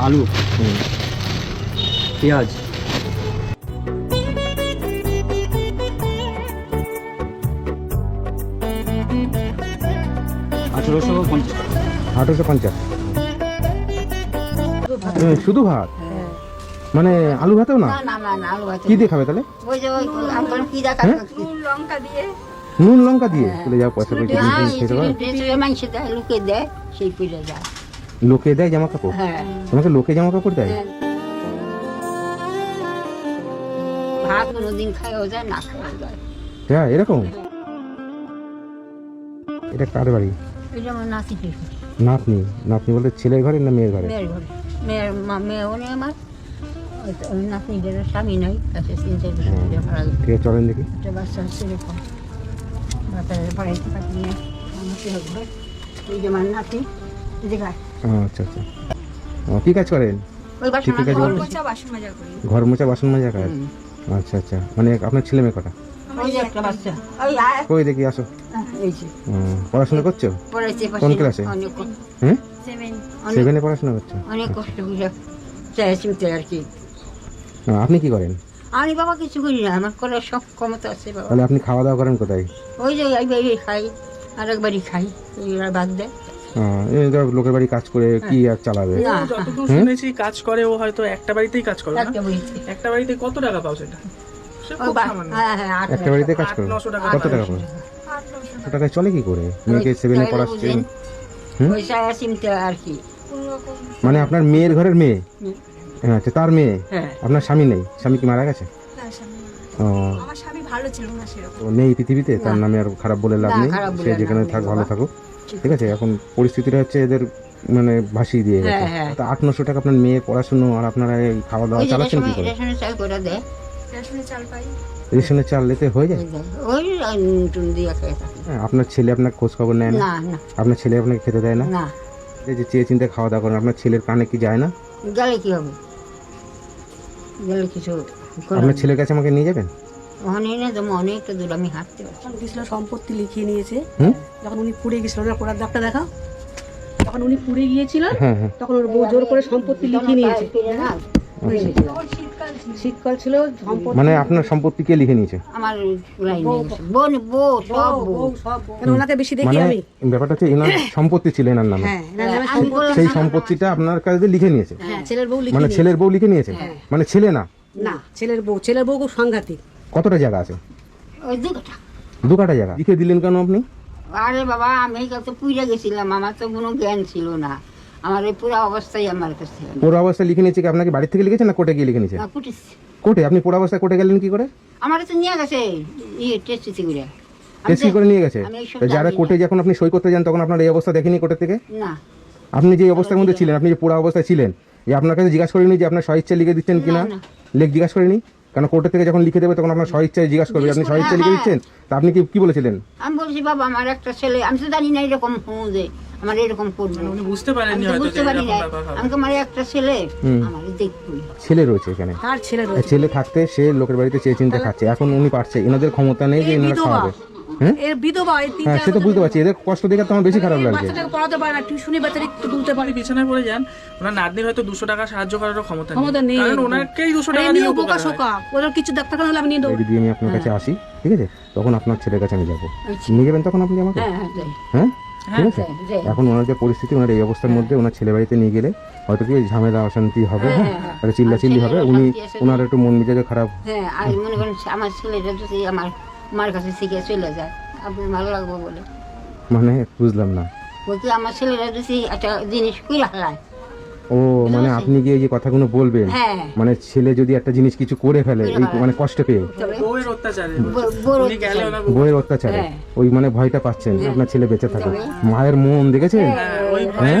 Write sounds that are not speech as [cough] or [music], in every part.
আলু পেঁয়াজ আঠেরোশো পঞ্চাশ টাকা পঞ্চাশ শুধু ভাত মানে আলু ভাতেও না না না না না আলু ভাতে কি দিয়ে খাবে তাহলে হ্যাঁ? নুন লঙ্কা দিয়ে চলে যাও পয়সা খেতে পারো দেয় লোকে দেয় সেই পুজো যায় লোকে দেয় জামা কাপড়? হ্যাঁ। তোমাকে লোকে জামা কাপড় দেয়? ভাত কোনোদিন খাওয়া যায় না খাওয়া যায়। হ্যাঁ এরকম? এটা কার বাড়ি? এটা আমার নাতি নাতনি? নাতনি বলতে ছেলের ঘরে না মেয়ের ঘরে মেয়ের ঘরে। মেয়ের মা মেয়েও নেই আমার। নাতনিদের স্বামী ভাড়া চলেন দেখি। একটা বাচ্চা হচ্ছে এরকম। বাচ্চাদের পড়াইতে পারি না আমাকে হবে এই যে আমার নাতি দেখা ও, আচ্ছা আচ্ছা। ও, কি কাজ করেন? ঠিক আছে, ঘর মোছা বাসন মাজা কাজ? আচ্ছা আচ্ছা। মানে আপনার ছেলে মেয়ে কটা? ওই যে একটা বাচ্চা। ওই আয় কই দেখি আসো। এই যে। হুম, পড়াশোনা করছ? কোন ক্লাসে? হ্যাঁ সেভেনে। পড়াশোনা করছ? অনেক কষ্ট করে আর কি। আপনি কি করেন? আমি বাবা কিছু করি না আমার করার সব ক্ষমতা আছে বাবা। তাহলে আপনি খাওয়া দাওয়া করেন কোথায়? ওই যে একবারই খাই আর একবারই খাই বাদ দেয়। লোকের বাড়ি কাজ করে কি আর চালাবে? যতদূর শুনেছি কাজ করে ও হয়তো একটা বাড়িতেই কাজ করে না। একটা বাড়িতে কত টাকা পাও সেটা। হ্যাঁ হ্যাঁ একটা বাড়িতে কাজ করে টাকা কত টাকা পান কত টাকায় চলে কি করে? মেয়েকে সেভেনে পড়াচ্ছেন মানে আপনার মেয়ের ঘরের মেয়ে? হ্যাঁ আচ্ছা তার মেয়ে? হ্যাঁ। আপনার স্বামী নেই? স্বামী কি মারা গেছে? ও। ভালো ছিল না সেরকম। নেই পৃথিবীতে তার নামে আর খারাপ বলে লাভ নেই। সে যেখানে থাক ভালো থাকুক। ঠিক আছে এখন পরিস্থিতিটা হচ্ছে এদের মানে ভাসিয়ে দিয়ে গেছে। হ্যাঁ, হ্যাঁ। তো আট নশো টাকা আপনার মেয়ের পড়াশুনো আর আপনারা এই খাওয়া দাওয়া চালাচ্ছেন কি করে? রেশনে চাল করে দেয় রেশনে চাল পাই। রেশনের চাল লেতে হয়ে যায়? ওই টুন দিয়ে খেয়ে থাকি। হ্যাঁ, আপনার ছেলে আপনার খোঁজ খবর নেয় না? আপনার ছেলে আপনাকে খেতে দেয় না? না। এই যে চেয়ে চিন্তে খাওয়া দাওয়া করেন আপনার ছেলের কানে কি যায় না? গেলে কি হবে? গেলে কিছু আপনার ছেলের কাছে আমাকে নিয়ে যাবেন? ওখানে এনে তো অনেকটা দূর আমি হাঁটতে পারছি গেছিল সম্পত্তি লিখিয়ে নিয়েছে। যখন উনি পুড়ে গেছিল না পোড়ার ডাক্তার দেখা উনি পুড়ে হ্যাঁ হ্যাঁ। তখন ওর বউ জোর করে সম্পত্তি লিখিয়ে নিয়েছে। শীতকাল ছিল। মানে আপনার সম্পত্তি কে লিখে নিয়েছে? আমার বোন বউ। সব বউ বউ। সব ওনাকে বেশি দেখি মানে আমি? ব্যাপারটা হচ্ছে এনার সম্পত্তি ছিল এনার নামে। হ্যাঁ সেই সম্পত্তিটা আপনার কাছে লিখে নিয়েছে? হ্যাঁ ছেলের বউ লিখে মানে ছেলের বউ লিখে নিয়েছে? মানে ছেলে না? না ছেলের বউ ছেলের বউ খুব সাংঘাতিক। কতটা জায়গা আছে? ওই দু কথা দু কাটা জায়গা? লিখে দিলেন কেন আপনি? আরে বাবা আমি তো পুজো গেছিলাম আমার তো কোনো জ্ঞান ছিল না। আমার এই পুরো অবস্থাই আমার কাছে। পোড়া অবস্থায় লিখে নিয়েছে কি আপনাকে বাড়ি থেকে লিখেছে না কোর্টে গিয়ে লিখে নিয়েছে? কোর্টে। আপনি পোড়া অবস্থায় কোর্টে গেলেন কি করে? আমার তো নিয়ে গেছে ইয়ে টেস্টি করে। টেস্টি করে নিয়ে গেছে? যারা কোর্টে যখন আপনি সই করতে যান তখন আপনার এই অবস্থা দেখেনি কোর্টের থেকে? না। আপনি যে অবস্থার মধ্যে ছিলেন আপনি যে পোড়া অবস্থায় ছিলেন যে আপনার কাছে জিজ্ঞাসা করিনি যে আপনার স্বইচ্ছা লিখে দিচ্ছেন কিনা? না। লেখ জিজ্ঞাসা করিনি? কারণ কোর্টের থেকে যখন লিখে দেবে তখন আপনার স্বইচ্ছায় জিজ্ঞাসা করবে আপনি স্বইচ্ছা লিখে হ্যাঁ, দিচ্ছেন তা আপনি কি কি বলেছিলেন? আমি বলছি বাবা আমার একটা ছেলে আমি তো জানি না এরকম হুঁ যে আমার এরকম করবে। উনি বুঝতে আমি পারেননি হয়তো বুঝতে পারি না তো আমার একটা ছেলে হুম। আমার দেখুন ছেলে রয়েছে এখানে। তার ছেলে রয়েছে। ছেলে থাকতে সে লোকের বাড়িতে চেয়ে চিন্তা খাচ্ছে। এখন উনি পারছে এনাদের ক্ষমতা নেই যে এনারা। খাওয়াবে হ্যাঁ এর বিধবা এই তিন হ্যাঁ সে তো বুঝতে পারছি। এদের কষ্ট দেখে তো আমার বেশি খারাপ লাগছে। বাচ্চাটাকে পড়াতে পারে না টিউশনি বাচ্চাটা একটু তুলতে পারে। বিছানায় পড়ে যান ওনার নাতনির হয়তো দুশো টাকা সাহায্য করারও ক্ষমতা ক্ষমতা নেই। কারণ ওনাকেই দুশো টাকা বোকা উপকার হয়। শোকা। ওরা কিছু ডাক্তারখানা হলে আমি নিয়ে দেবো যদি আমি আপনার কাছে আসি ঠিক আছে? তখন আপনার ছেলের কাছে আমি যাব। আচ্ছা। নিয়ে যাবেন তখন আপনি আমাকে? হ্যাঁ হ্যাঁ হ্যাঁ? ঠিক আছে। এখন ওনার যে পরিস্থিতি ওনার এই অবস্থার মধ্যে ওনার ছেলে বাড়িতে নিয়ে গেলে হয়তো কি ঝামেলা অশান্তি হবে হ্যাঁ একটা চিল্লা চিল্লি হবে। উনি ওনার একটু মন মেজাজও খারাপ। হ্যাঁ আর মনে করেন আমার ছেলেটা যদি আমার মার কাছে শিখে চলে যায়। আপনি ভালো লাগবে বলে। মানে বুঝলাম না। বলছি আমার ছেলেরা যদি একটা জিনিস করে হালায় ও মানে আপনি গিয়ে এই যে কথাগুলো বলবেন হ্যাঁ। মানে ছেলে যদি একটা জিনিস কিছু করে ফেলে এই মানে কষ্ট পেয়ে। বইয়ের অত্যাচারে। হ্যাঁ। ওই মানে ভয়টা পাচ্ছেন আপনার ছেলে বেঁচে থাকে মায়ের মন দেখেছেন? হ্যাঁ, হ্যাঁ?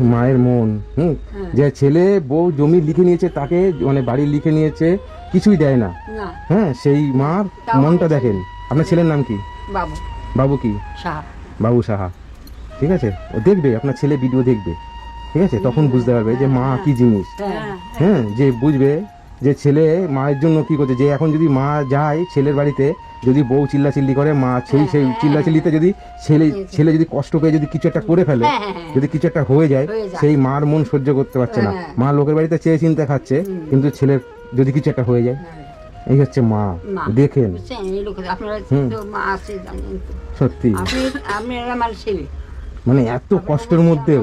মায়ের মন হুম? যে ছেলে বউ জমি লিখে নিয়েছে তাকে মানে বাড়ি লিখে নিয়েছে কিছুই দেয় না। না। হ্যাঁ সেই মার মনটা দেখেন। আপনার ছেলের নাম কি? বাবু। বাবু কি? বাবু সাহা। ঠিক আছে? ও দেখবে আপনার ছেলে ভিডিও দেখবে। ঠিক আছে? তখন বুঝতে পারবে যে মা কি জিনিস। হ্যাঁ। হ্যাঁ যে বুঝবে যে ছেলে মায়ের জন্য কি করছে। যে এখন যদি মা যায় ছেলের বাড়িতে যদি বউ চিল্লা চিল্লি করে মা সেই সেই চিল্লা চিল্লিতে যদি ছেলে ছেলে যদি কষ্ট পেয়ে যদি কিছু একটা করে ফেলে হ্যাঁ, হ্যাঁ, হ্যাঁ। যদি কিছু একটা হয়ে যায় সেই মার মন সহ্য করতে পারছে না। হ্যাঁ। মা লোকের বাড়িতে চেয়ে চিনতে খাচ্ছে কিন্তু ছেলের যদি কিছু একটা হয়ে যায় এই হচ্ছে মা। দেখেন। সত্যি। মানে এত কষ্টের মধ্যেও।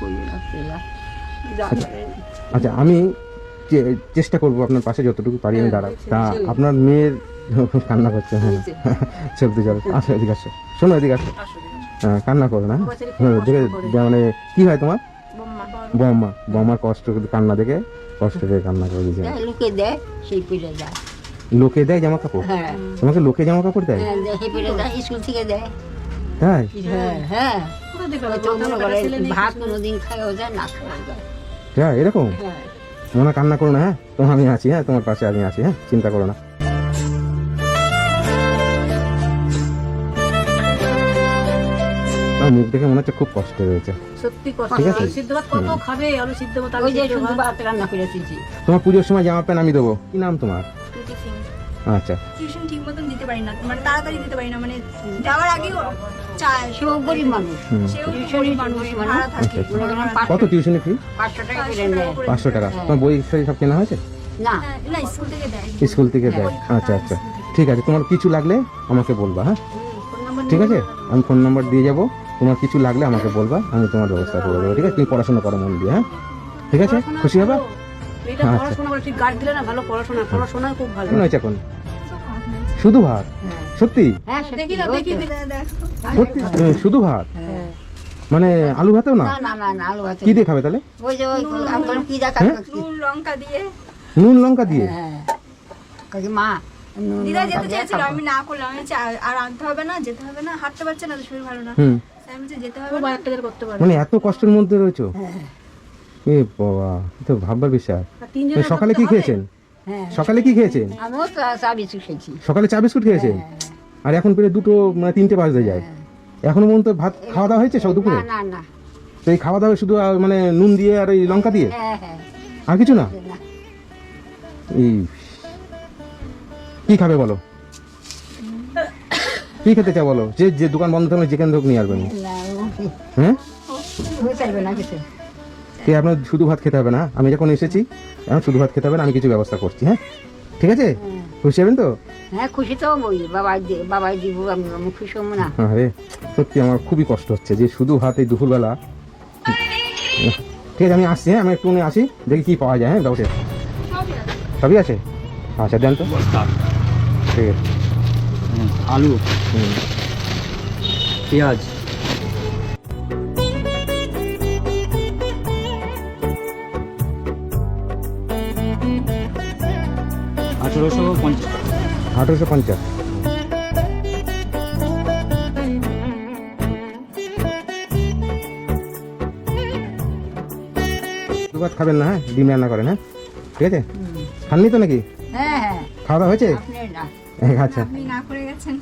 করি জানেন। আচ্ছা আমি চেষ্টা করব আপনার পাশে যতটুকু পারি আমি দাঁড়াবো। তা আপনার মেয়ের [laughs] কান্না করছে হ্যাঁ। [laughs] সত্যি জল আসো এদিকে আসো। শোনো এদিকে আসো। হ্যাঁ, কান্না করো না হ্যাঁ, দেখে মানে কি হয় তোমার? বম্মা বম্মার কষ্ট কান্না দেখে কষ্ট দেখে কান্না করে দিয়েছে। লোকে দেয় সেই পেটে যায় লোকে দেয় জামা কাপড় হ্যাঁ। তোমাকে লোকে জামা কাপড় দেয় হ্যাঁ দেয়, স্কুল থেকে দেয়। তাই হ্যাঁ হ্যাঁ। ভাত কোনোদিন খাওয়া যায় না খাওয়া যায় হ্যাঁ এরকম? হ্যাঁ। মনে কান্না করো না হ্যাঁ? তোমার আমি আছি হ্যাঁ? তোমার পাশে আমি আছি হ্যাঁ? চিন্তা করো না। আমার মুখ দেখে মনে হচ্ছে খুব কষ্ট রয়েছে সত্যি কষ্ট। সিদ্ধ ভাত কত খাবে? আলু সিদ্ধ ভাত ওই যে শুধু ভাত। ভাত রান্না করে দিয়েছি। তোমার পুজোর সময় জামা প্যান্ট আমি দেবো। কি নাম তোমার? আচ্ছা। টিউশন ঠিক মতন দিতে পারি না মানে তাড়াতাড়ি দিতে পারি না মানে যাওয়ার আগেই চায়। সেও গরিব মানুষ। সেও টিউশনি মানুষ মানে ভাড়া থাকে আচ্ছা, মনে করেন কত টিউশনি ফি পাঁচশো টাকা পাঁচশো টাকা তোমার বই সই সব কেনা হয়েছে? না। হ্যাঁ, না স্কুল থেকে দেয়। স্কুল থেকে দেয়। আচ্ছা আচ্ছা। ঠিক আছে তোমার কিছু লাগলে আমাকে বলবা হ্যাঁ? ঠিক আছে? আমি ফোন নাম্বার দিয়ে যাব। তোমার কিছু লাগলে আমাকে বলবা আমি তোমার ব্যবস্থা করে দেবো ঠিক আছে? তুমি পড়াশোনা করো মন দিয়ে হ্যাঁ? ঠিক আছে? খুশি হবা? এটা আচ্ছা। পড়াশোনা ঠিক গার্ড দিলে না ভালো পড়াশোনা পড়াশোনা খুব ভালো। হয়েছে এখন। শুধু ভাত? সত্যি? হ্যাঁ দেখি না দেখি দেখি। সত্যি? শুধু ভাত? মানে আলু ভাতেও না? না না না না আলু আছে কি দিয়ে খাবে তাহলে? ওই যে ওই আমি বললাম কি দেখা হ্যাঁ? নুন লঙ্কা দিয়ে। নুন লঙ্কা দিয়ে? হ্যাঁ। মা দিদা যেতে চেয়েছিল আমি না করলাম। আর- আর আনতে হবে না যেতে হবে না হাঁটতে পারছে না শরীর ভালো না। হুম। তাই আমি বলছি, যেতে হবে খুব না আরেকটা করতে পারে। মানে এত কষ্টের মধ্যে রয়েছো? হ্যাঁ, এ বাবা তো ভাববার বিষয়। সকালে কি খেয়েছেন? হ্যাঁ সকালে কি খেয়েছেন আমিও চা বিস্কুট খেয়েছি সকালে চা বিস্কুট খেয়েছেন আর এখন পেরে দুটো মানে তিনটে বাজতে যায় এখনও পর্যন্ত ভাত খাওয়া দাওয়া হয়েছে সব দুপুরে না তো এই খাওয়া দাওয়া শুধু মানে নুন দিয়ে আর এই লঙ্কা দিয়ে হ্যাঁ হ্যাঁ আর কিছু না এই কি খাবে বলো কি খেতে চাও বলো যে যে দোকান বন্ধ থাকলে যেখানে হোক নিয়ে আসবেন হ্যাঁ ঠিক আপনার শুধু ভাত খেতে হবে না। আমি যখন এসেছি এখন শুধু ভাত খেতে হবে না আমি কিছু ব্যবস্থা করছি হ্যাঁ? ঠিক আছে? খুশি হবেন তো? হ্যাঁ খুশি তো বই বাবা দি- বাবাই দিব আমি আমি খুশি হব না। আরে সত্যি আমার খুবই কষ্ট হচ্ছে যে শুধু ভাত এই দুপুরবেলা। ঠিক আছে আমি আসছি হ্যাঁ আমি একটু আসি দেখি কি পাওয়া যায় হ্যাঁ ডাউটে সবই আছে? আচ্ছা দেন তো। ঠিক আছে। আলু। হুম। পেঁয়াজ। আঠেরোশো পঞ্চাশ। টাকা পঞ্চাশ। ভাত খাবেন না হ্যাঁ? ডিম রান্না করেন হ্যাঁ? ঠিক আছে? খাননি তো নাকি? হ্যাঁ হ্যাঁ। খাওয়া দাওয়া হয়েছে? আচ্ছা।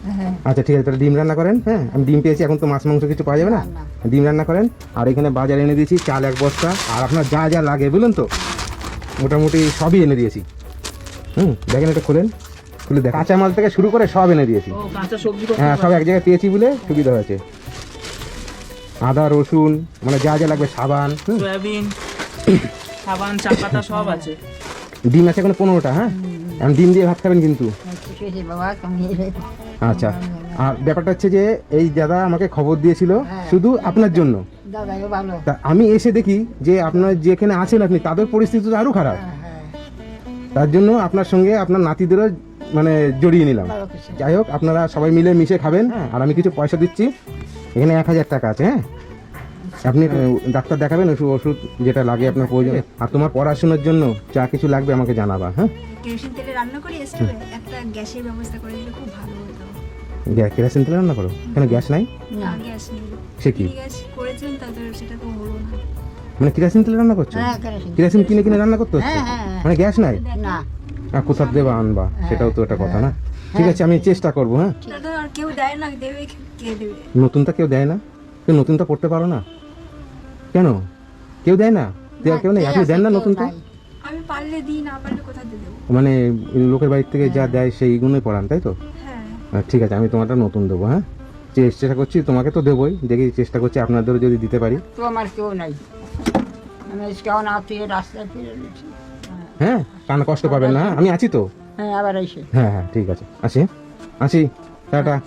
হ্যাঁ। আচ্ছা ঠিক আছে তাহলে ডিম রান্না করেন হ্যাঁ? আমি ডিম পেয়েছি এখন তো মাছ মাংস কিছু পাওয়া যাবে না না, ডিম রান্না করেন আর এখানে বাজার এনে দিয়েছি চাল এক বস্তা আর আপনার যা যা লাগে বুঝলেন তো? মোটামুটি সবই এনে দিয়েছি। হুম দেখেন এটা খুলেন খুলে দেখ কাঁচা মাল থেকে শুরু করে সব এনে দিয়েছি। কাঁচা সবজি হ্যাঁ সব এক জায়গায় পেয়েছি বলে সুবিধা হয়েছে। আদা রসুন মানে যা যা লাগবে সাবান সয়াবিন সাবান চা পাতা সব আছে। ডিম আছে এখন পনেরোটা হ্যাঁ? এখন ডিম দিয়ে ভাত খাবেন কিন্তু। আচ্ছা। আর ব্যাপারটা হচ্ছে যে এই দাদা আমাকে খবর দিয়েছিল হ্যাঁ। শুধু আপনার জন্য। তা আমি এসে দেখি যে আপনার যেখানে আছেন আপনি তাদের পরিস্থিতি তো আরও খারাপ। হ্যাঁ। তার জন্য আপনার সঙ্গে আপনার নাতিদেরও মানে জড়িয়ে নিলাম। যাই হোক আপনারা সবাই মিলে মিশে খাবেন আর আমি কিছু পয়সা দিচ্ছি। এখানে এক হাজার টাকা আছে হ্যাঁ? আপনি ডাক্তার দেখাবেন ওষুধ ওষুধ যেটা লাগে আপনার প্রয়োজন। আর তোমার পড়াশোনার জন্য যা কিছু লাগবে আমাকে জানাবা হ্যাঁ? কেরোসিন তেলে রান্না করি একটা গ্যাসের ব্যবস্থা করে দিলে খুব ভালো হতো। গ্যাস কেরাসিন তেলে রান্না করো? কেন গ্যাস নাই? না গ্যাস নেই। সে কি? গ্যাস করেছিলেন তাদের সেটা তো হলো না। মানে কেরাসিন তেলে রান্না করছ? হ্যাঁ কেরোসিন কিনে কিনে রান্না করতে হচ্ছে? হ্যাঁ, হ্যাঁ, হ্যাঁ। মানে গ্যাস নাই না আর কোথাও দেবা আনবা? সেটাও তো একটা কথা না। ঠিক আছে আমি চেষ্টা করব হ্যাঁ? কেউ দেয় না দেবে কে দেবে? নতুনটা কেউ দেয় না? কেউ নতুনটা পড়তে পারো না? কেন? কেউ দেয় না? দেওয়ার কেউ নেই? আপনি দেন না নতুনটা। আমি পারলে দিই না পারলে কোথা দিয়ে দেবো? মানে লোকের বাড়ির থেকে যা দেয় সেইগুলোই পড়ান তাই তো? হ্যাঁ। ঠিক আছে আমি তোমারটা নতুন দেবো হ্যাঁ? চেষ্টা করছি তোমাকে তো দেবোই। দেখি চেষ্টা করছি আপনাদেরও যদি দিতে পারি। তো আমার কেউ নাই। আমি কেউ না তুই রাস্তায় ফিরে হ্যাঁ? কান কষ্ট পাবেন না? আমি আছি তো? হ্যাঁ আবার আসি হ্যাঁ হ্যাঁ ঠিক আছে। আসি। আসি। টাটা।